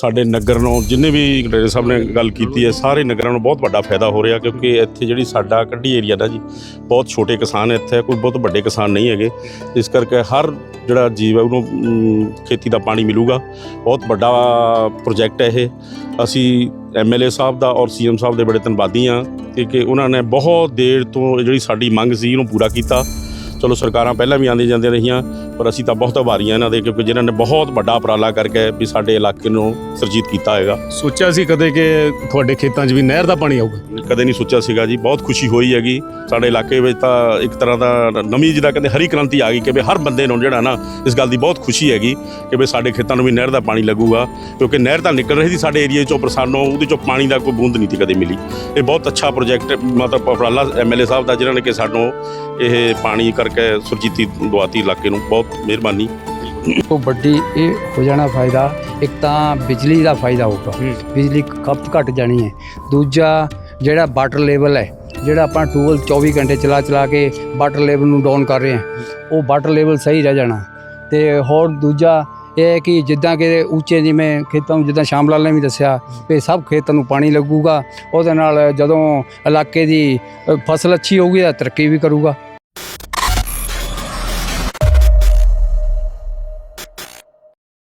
ਸਾਡੇ ਨਗਰ ਨੂੰ, ਜਿੰਨੇ ਵੀ ਡੇਰੇ ਸਾਹਿਬ ਨੇ ਗੱਲ ਕੀਤੀ ਹੈ, ਸਾਰੇ ਨਗਰਾਂ ਨੂੰ ਬਹੁਤ ਵੱਡਾ ਫਾਇਦਾ ਹੋ ਰਿਹਾ ਕਿਉਂਕਿ ਇੱਥੇ ਜਿਹੜੀ ਸਾਡਾ ਕੱਢੀ ਏਰੀਆ ਦਾ ਜੀ, ਬਹੁਤ ਛੋਟੇ ਕਿਸਾਨ ਇੱਥੇ ਕੋਈ ਬਹੁਤ ਵੱਡੇ ਕਿਸਾਨ ਨਹੀਂ ਹੈਗੇ। ਇਸ ਕਰਕੇ ਹਰ ਜਿਹੜਾ ਜੀਵ ਹੈ, ਉਹਨੂੰ ਖੇਤੀ ਦਾ ਪਾਣੀ ਮਿਲੂਗਾ। ਬਹੁਤ ਵੱਡਾ ਪ੍ਰੋਜੈਕਟ ਹੈ ਇਹ। ਅਸੀਂ ਐਮਐਲਏ ਸਾਹਿਬ ਦਾ ਔਰ ਸੀਐਮ ਸਾਹਿਬ ਦੇ ਬੜੇ ਧੰਨਵਾਦੀ ਹਾਂ ਕਿ ਕਿ ਉਹਨਾਂ ਨੇ ਬਹੁਤ ਦੇਰ ਤੋਂ ਜਿਹੜੀ ਸਾਡੀ ਮੰਗ ਸੀ, ਉਹਨੂੰ ਪੂਰਾ ਕੀਤਾ। ਚਲੋ ਸਰਕਾਰਾਂ ਪਹਿਲਾਂ ਵੀ ਆਉਂਦੀਆਂ ਜਾਂਦੀਆਂ ਰਹੀਆਂ ਪਰ ਅਸੀਂ ਤਾਂ ਬਹੁਤ ਆਭਾਰੀ ਹਾਂ ਇਹਨਾਂ ਦੇ ਕਿਉਂਕਿ ਜਿਨ੍ਹਾਂ ਨੇ ਬਹੁਤ ਵੱਡਾ ਉਪਰਾਲਾ ਕਰਕੇ ਵੀ ਸਾਡੇ ਇਲਾਕੇ ਨੂੰ ਸਰਜੀਤ ਕੀਤਾ ਹੈਗਾ। ਸੋਚਿਆ ਸੀ ਕਦੇ ਕਿ ਤੁਹਾਡੇ ਖੇਤਾਂ 'ਚ ਵੀ ਨਹਿਰ ਦਾ ਪਾਣੀ ਆਊਗਾ? ਕਦੇ ਨਹੀਂ ਸੋਚਿਆ ਸੀਗਾ ਜੀ ਬਹੁਤ ਖੁਸ਼ੀ ਹੋਈ ਹੈਗੀ। ਸਾਡੇ ਇਲਾਕੇ ਵਿੱਚ ਤਾਂ ਇੱਕ ਤਰ੍ਹਾਂ ਦਾ ਨਵੀਂ ਜਿਹਦਾ ਕਹਿੰਦੇ ਹਰੀ ਕ੍ਰਾਂਤੀ ਆ ਗਈ ਕਿ ਵੀ ਹਰ ਬੰਦੇ ਨੂੰ ਜਿਹੜਾ ਨਾ ਇਸ ਗੱਲ ਦੀ ਬਹੁਤ ਖੁਸ਼ੀ ਹੈਗੀ ਕਿ ਵੀ ਸਾਡੇ ਖੇਤਾਂ ਨੂੰ ਵੀ ਨਹਿਰ ਦਾ ਪਾਣੀ ਲੱਗੂਗਾ ਕਿਉਂਕਿ ਨਹਿਰ ਤਾਂ ਨਿਕਲ ਰਹੀ ਸੀ ਸਾਡੇ ਏਰੀਆ ਚੋਂ ਪਰ ਸਾਨੂੰ ਉਹਦੇ ਚੋਂ ਪਾਣੀ ਦਾ ਕੋਈ ਬੂੰਦ ਨਹੀਂ ਸੀ ਕਦੇ ਮਿਲੀ। ਇਹ ਬਹੁਤ ਅੱਛਾ ਪ੍ਰੋਜੈਕਟ ਮਤਲਬ ਉਪਰਾਲਾ ਐਮਐਲਏ ਸਾਹਿਬ ਦਾ ਜਿਨ੍ਹਾਂ ਨੇ ਕਿ ਸਾਨੂੰ ਇਹ ਪਾਣੀ ਕਰਕੇ ਸੁਰਜੀਤੀ ਦਵਾਤੀ ਇਲਾਕੇ ਨੂੰ ਬਹੁਤ ਮਿਹਰਬਾਨੀ। ਤੋਂ ਵੱਡੀ ਇਹ ਹੋ ਜਾਣਾ ਫਾਇਦਾ ਇੱਕ ਤਾਂ ਬਿਜਲੀ ਦਾ ਫਾਇਦਾ ਹੋਊਗਾ। ਹੂੰ। ਬਿਜਲੀ ਖਪਤ ਘਟ ਜਾਣੀ ਹੈ। ਦੂਜਾ ਜਿਹੜਾ ਵਾਟਰ ਲੈਵਲ ਹੈ ਜਿਹੜਾ ਆਪਾਂ ਟੂਬਲ 24 ਘੰਟੇ ਚਲਾ ਚਲਾ ਕੇ ਵਾਟਰ ਲੈਵਲ ਨੂੰ ਡਾਊਨ ਕਰ ਰਹੇ ਹਾਂ ਉਹ ਵਾਟਰ ਲੈਵਲ ਸਹੀ ਰਹਿ ਜਾਣਾ। ਤੇ ਹੋਰ ਦੂਜਾ ਇਹ ਹੈ ਕਿ ਜਿੱਦਾਂ ਕਿ ਉੱਚੇ ਜਿਵੇਂ ਖੇਤਾਂ ਨੂੰ ਜਿੱਦਾਂ ਸ਼ਾਮ ਲਾਲ ਨੇ ਵੀ ਦੱਸਿਆ ਵੀ ਸਭ ਖੇਤਾਂ ਨੂੰ ਪਾਣੀ ਲੱਗੂਗਾ ਉਹਦੇ ਨਾਲ ਜਦੋਂ ਇਲਾਕੇ ਦੀ ਫਸਲ ਅੱਛੀ ਹੋਊਗੀ ਤਾਂ ਤਰੱਕੀ ਵੀ ਕਰੂਗਾ।